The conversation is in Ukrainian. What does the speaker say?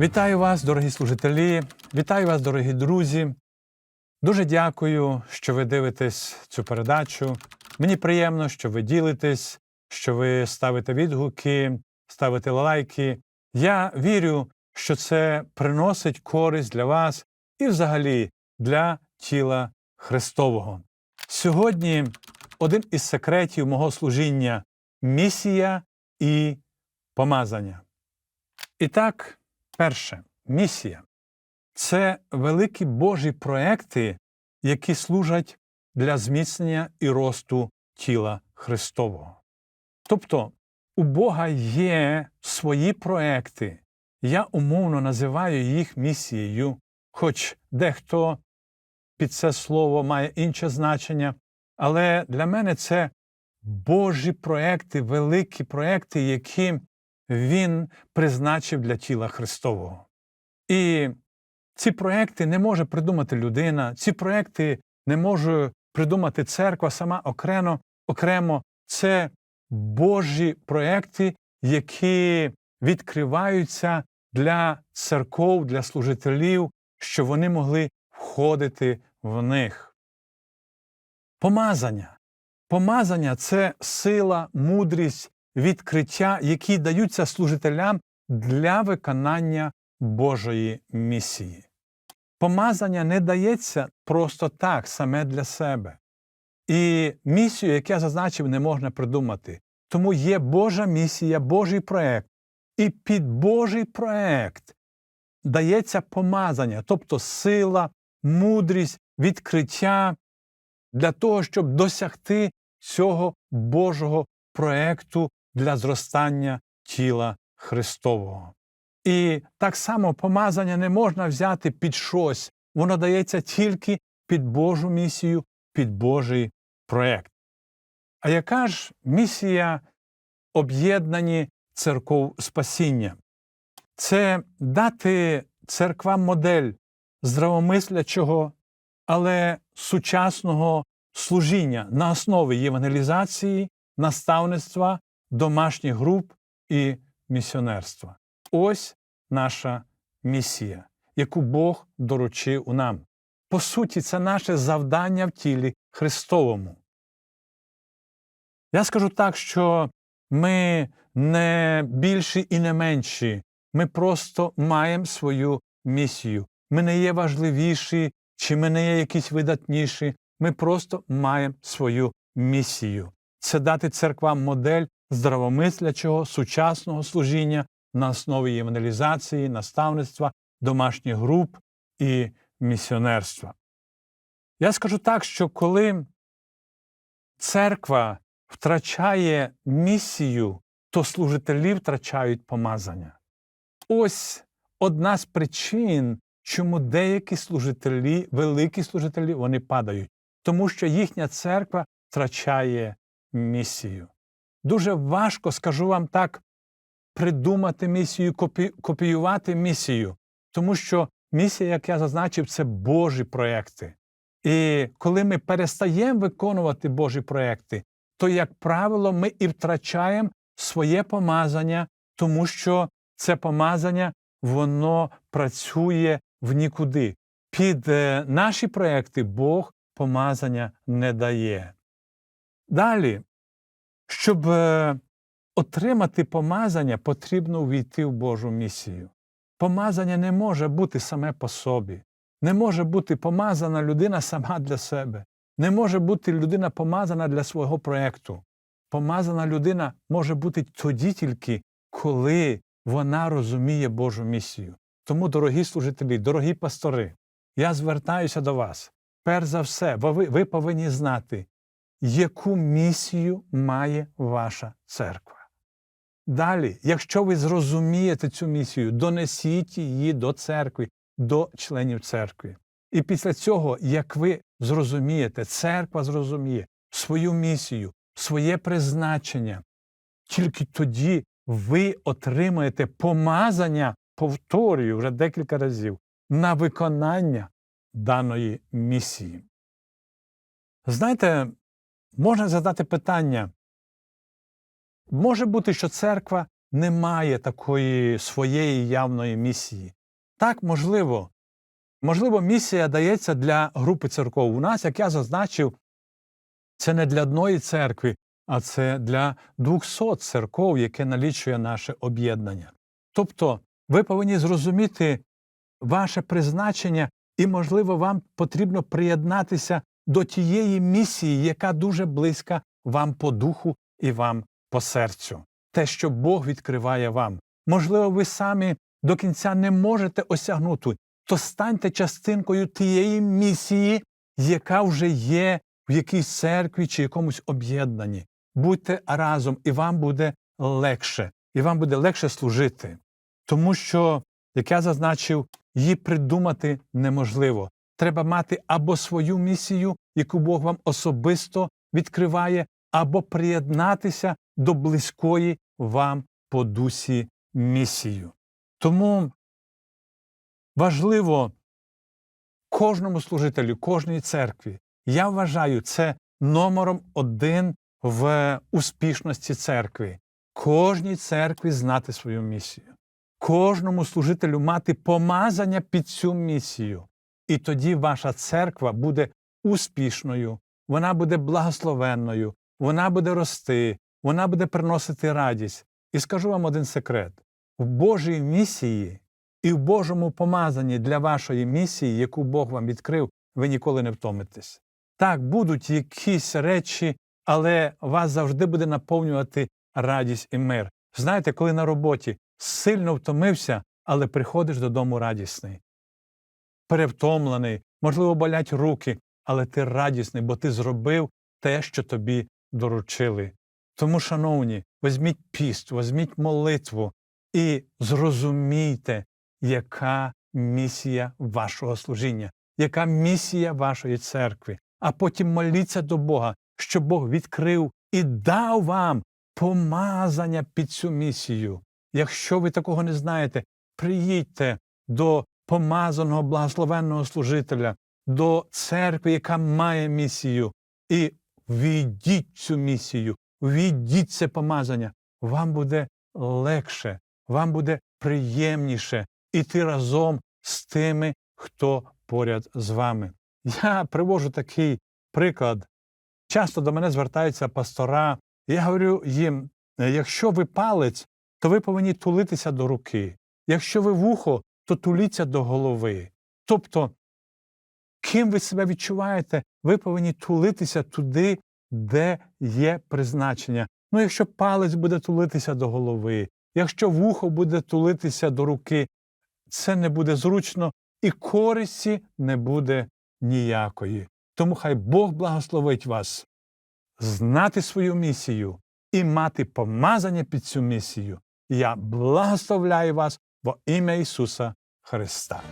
Вітаю вас, дорогі служителі, вітаю вас, дорогі друзі. Дуже дякую, що ви дивитесь цю передачу. Мені приємно, що ви ділитесь, що ви ставите відгуки, ставите лайки. Я вірю, що це приносить користь для вас і взагалі для тіла Христового. Сьогодні один із секретів мого служіння місія і помазання. І так, перше, місія. Це великі Божі проекти, які служать для зміцнення і росту тіла Христового. Тобто у Бога є свої проекти, я умовно називаю їх місією, хоч дехто під це слово має інше значення, але для мене це Божі проекти, великі проекти, які Він призначив для тіла Христового. І ці проекти не може придумати людина, ці проекти не може придумати церква сама окремо, окремо. Це Божі проекти, які відкриваються для церков, для служителів, щоб вони могли входити в них. Помазання. Помазання це сила, мудрість, відкриття, які даються служителям для виконання Божої місії. Помазання не дається просто так, саме для себе. І місію, яку я зазначив, не можна придумати. Тому є Божа місія, Божий проект. І під Божий проект дається помазання, тобто сила, мудрість, відкриття для того, щоб досягти цього Божого проекту для зростання тіла Христового. І так само помазання не можна взяти під щось, воно дається тільки під Божу місію, під Божий проект. А яка ж місія об'єднані церков спасіння? Це дати церквам модель здравомислячого, але сучасного служіння на основі євангелізації, наставництва, домашніх груп і місіонерства. Ось наша місія, яку Бог доручив нам. По суті, це наше завдання в тілі Христовому. Я скажу так, що ми не більші і не менші, ми просто маємо свою місію. Ми не є важливіші, чи ми не є якісь видатніші, ми просто маємо свою місію. Це дати церквам модель здравомислячого, сучасного служіння на основі євангелізації, наставництва, домашніх груп і місіонерства. Я скажу так, що коли церква втрачає місію, то служителі втрачають помазання. Ось одна з причин, чому деякі служителі, великі служителі, вони падають, тому що їхня церква втрачає місію. Дуже важко, скажу вам так, придумати місію, копі... копіювати місію, тому що місія, як я зазначив, це Божі проекти. І коли ми перестаємо виконувати Божі проекти, то, як правило, ми і втрачаємо своє помазання, тому що це помазання воно працює в нікуди. Під е, наші проекти Бог помазання не дає. Далі, щоб е, отримати помазання, потрібно увійти в Божу місію. Помазання не може бути саме по собі. Не може бути помазана людина сама для себе. Не може бути людина помазана для свого проєкту. Помазана людина може бути тоді тільки, коли вона розуміє Божу місію. Тому, дорогі служителі, дорогі пастори, я звертаюся до вас. Перш за все, ви, ви повинні знати, яку місію має ваша церква. Далі, якщо ви зрозумієте цю місію, донесіть її до церкви, до членів церкви. І після цього, як ви зрозумієте, церква зрозуміє свою місію, своє призначення, тільки тоді ви отримаєте помазання, повторюю вже декілька разів, на виконання даної місії. Знаєте, можна задати питання. Може бути, що церква немає такої своєї явної місії. Так, можливо, можливо, місія дається для групи церков. У нас, як я зазначив, це не для одної церкви, а це для 200 церков, яке налічує наше об'єднання. Тобто, ви повинні зрозуміти ваше призначення, і, можливо, вам потрібно приєднатися до тієї місії, яка дуже близька вам по духу і вам по серцю. Те, що Бог відкриває вам. Можливо, ви самі до кінця не можете осягнути, то станьте частинкою тієї місії, яка вже є в якійсь церкві чи якомусь об'єднанні. Будьте разом, і вам буде легше, і вам буде легше служити. Тому що, як я зазначив, її придумати неможливо. Треба мати або свою місію, яку Бог вам особисто відкриває, або приєднатися до близької вам по дусі місію. Тому важливо кожному служителю, кожній церкві, я вважаю, це номером один в успішності церкви. Кожній церкві знати свою місію, кожному служителю мати помазання під цю місію. І тоді ваша церква буде успішною, вона буде благословенною, вона буде рости, вона буде приносити радість. І скажу вам один секрет: в Божій місії і в Божому помазанні для вашої місії, яку Бог вам відкрив, ви ніколи не втомитесь. Так, будуть якісь речі, але вас завжди буде наповнювати радість і мир. Знаєте, коли на роботі сильно втомився, але приходиш додому радісний, перевтомлений, можливо, болять руки, але ти радісний, бо ти зробив те, що тобі доручили. Тому, шановні, візьміть піст, візьміть молитву і зрозумійте, яка місія вашого служіння, яка місія вашої церкви, а потім моліться до Бога, щоб Бог відкрив і дав вам помазання під цю місію. Якщо ви такого не знаєте, приїдьте до помазаного благословенного служителя, до церкви, яка має місію, і війдіть цю місію, війдіть це помазання. Вам буде легше, вам буде приємніше іти разом з тими, хто поряд з вами. Я привожу такий приклад. Часто до мене звертаються пастора, я говорю їм: якщо ви палець, то ви повинні тулитися до руки. Якщо ви вухо, то туліться до голови. Тобто, ким ви себе відчуваєте, ви повинні тулитися туди, де є призначення. Ну, якщо палець буде тулитися до голови, якщо вухо буде тулитися до руки, це не буде зручно і користі не буде ніякої. Тому хай Бог благословить вас знати свою місію і мати помазання під цю місію. Я благословляю вас во ім'я Ісуса Христа.